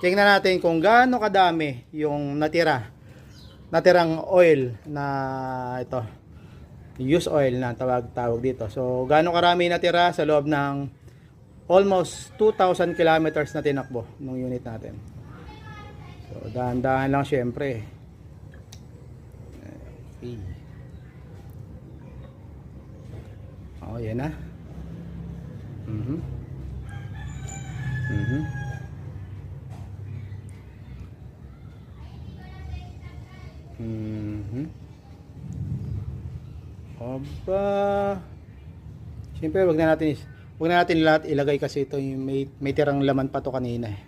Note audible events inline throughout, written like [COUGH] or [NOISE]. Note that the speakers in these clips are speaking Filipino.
tingnan natin kung gaano kadami yung natira. Natirang oil na ito. Use oil na tawag tawag dito. So gaano karami natira sa loob ng almost 2,000 kilometers na tinakbo ng unit natin. So dahan-dahan lang syempre. Okay. Oh, yan na. Mhm. Mhm. Aba. Siyempre, wag na natin is- wag na natin lahat ilagay kasi ito yung may may tirang laman pa to kanina eh.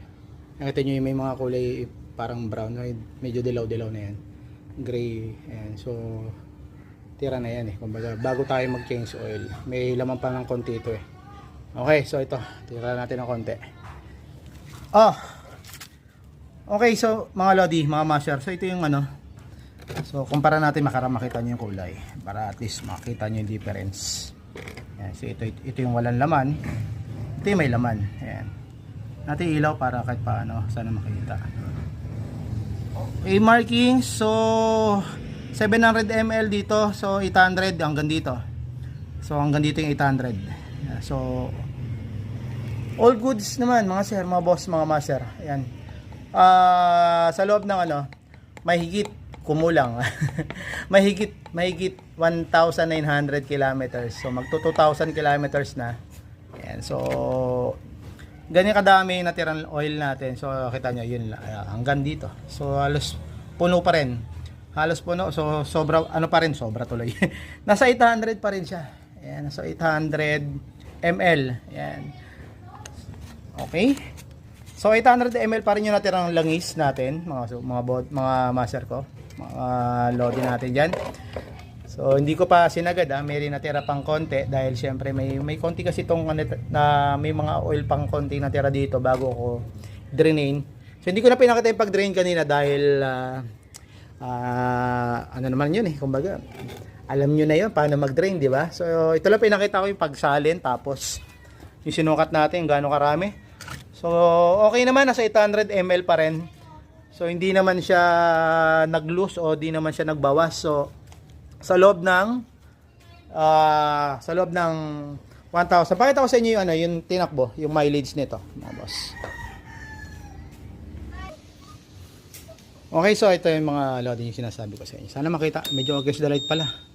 Nakita niyo yung may mga kulay parang brown, medyo dilaw-dilaw na yan. Gray, ayan. So, tira na yan eh. Kumbaga, bago tayo mag-change oil, may laman pa ng konti ito eh. Okay, so ito, tira natin ng konti. Oh. Okay, so mga lodi, mga masher, so ito yung ano. So, kumpara natin makara makita niyo yung kulay para at least makita niyo yung difference. Yan, so ito ito yung walang laman. Ito yung may laman. Ayan. Natin ilaw para kahit paano sana makita. Okay, marking. So, 700 ml dito. So, 800 hanggang dito. So, hanggang dito yung 800. Yeah, So, all goods naman mga sir, mga boss, mga master. Ayan. Ah, sa loob ng ano, mahigit kumulang. [LAUGHS] mahigit mahigit 1,900 kilometers. So magto 2,000 kilometers na. Ayan. So ganyan kadami natirang oil natin. So kita nyo yun ah, hanggang dito. So halos puno pa rin. Halos puno. So sobra ano pa rin sobra tuloy. [LAUGHS] nasa 800 pa rin siya. Ayan, so 800 ml. Ayan. Okay? So 800 ml pa rin yung natirang langis natin, mga mga mga master ko, mga lodi natin diyan. So hindi ko pa sinagad ah, may rin natira pang konti dahil syempre may may konti kasi tong ano, na may mga oil pang konti natira dito bago ko drainin. So hindi ko na pinakita yung pag-drain kanina dahil ah, ah, ano naman yun eh, kumbaga alam nyo na yun paano mag-drain, di ba? So ito lang pinakita ko yung pagsalin tapos yung sinukat natin gaano karami. So, okay naman, nasa 800 ml pa rin. So, hindi naman siya nag-loose o di naman siya nagbawas. So, sa loob ng ah sa loob ng 1,000. Pakita ko sa inyo yung, ano, yung tinakbo, yung mileage nito, mga boss. Okay, so ito yung mga loading yung sinasabi ko sa inyo. Sana makita. Medyo against the light pala.